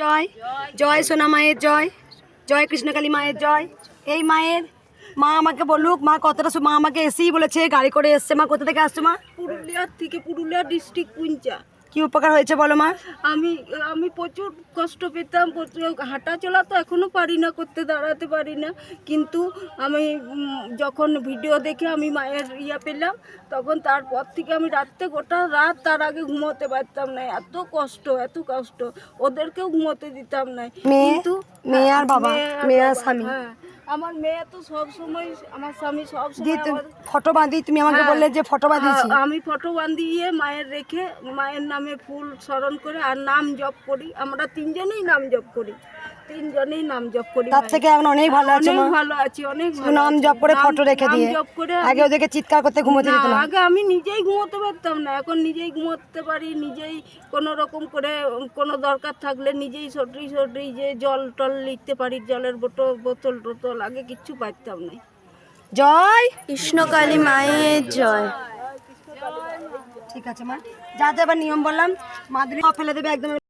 জয়। জয় সোনা মায়ের জয়। জয় কৃষ্ণকালী মায়ের জয়। এই মায়ের, মা আমাকে বলুক, মা কতটা মা আমাকে এসেই বলেছে, গাড়ি করে এসছে, মা কোথা থেকে আসছে, মা? পুরুলিয়ার থেকে, পুরুলিয়া ডিস্ট্রিক্ট কুঞ্চা। কি উপকার হয়েছে বলো মা? আমি আমি প্রচুর কষ্ট পেতাম প্রচুর হাঁটা চলা তো এখনও পারি না করতে দাঁড়াতে পারি না। কিন্তু আমি যখন ভিডিও দেখে আমি মায়ের ইয়া পেলাম তখন তারপর থেকে আমি রাত্রে গোটা রাত তার আগে ঘুমোতে পারতাম না। এত কষ্ট এত কষ্ট ওদেরকেও ঘুমোতে দিতাম না। কিন্তু মেয়ে আর বাবা মেয়ে আর স্বামী। হ্যাঁ। আমার মেয়ে তো সব সময় আমার স্বামী সব দিয়ে সময় ফটো বাঁধি তুমি আমাকে হ্যাঁ। বললে যে ফটো বাঁধিয়েছি হ্যাঁ, আমি ফটো বাঁধিয়ে মায়ের রেখে মায়ের নামে ফুল স্মরণ করে আর নাম জপ করি আমরা তিনজনেই নাম জপ করি তিনজনেই নাম জপ করি তার থেকে এখন অনেক ভালো আছে অনেক ভালো আছি অনেক ভালো নাম জপ করে ফটো রেখে দিয়ে। জপ করে আগে ওদেরকে চিৎকার করতে ঘুমোতে দিত না, আগে আমি নিজেই ঘুমোতে পারতাম না। এখন নিজেই ঘুমোতে পারি নিজেই কোনো রকম করে কোনো দরকার থাকলে নিজেই সটরি সটরি যে জল টল লিখতে পারি জলের বোতল বোতল টোতল আগে কিচ্ছু পারতাম না। জয়! কৃষ্ণকালী মায়ের জয়। ঠিক আছে মা। যা যা এবার নিয়ম বললাম মাদুরি ফেলে দেবে একদম।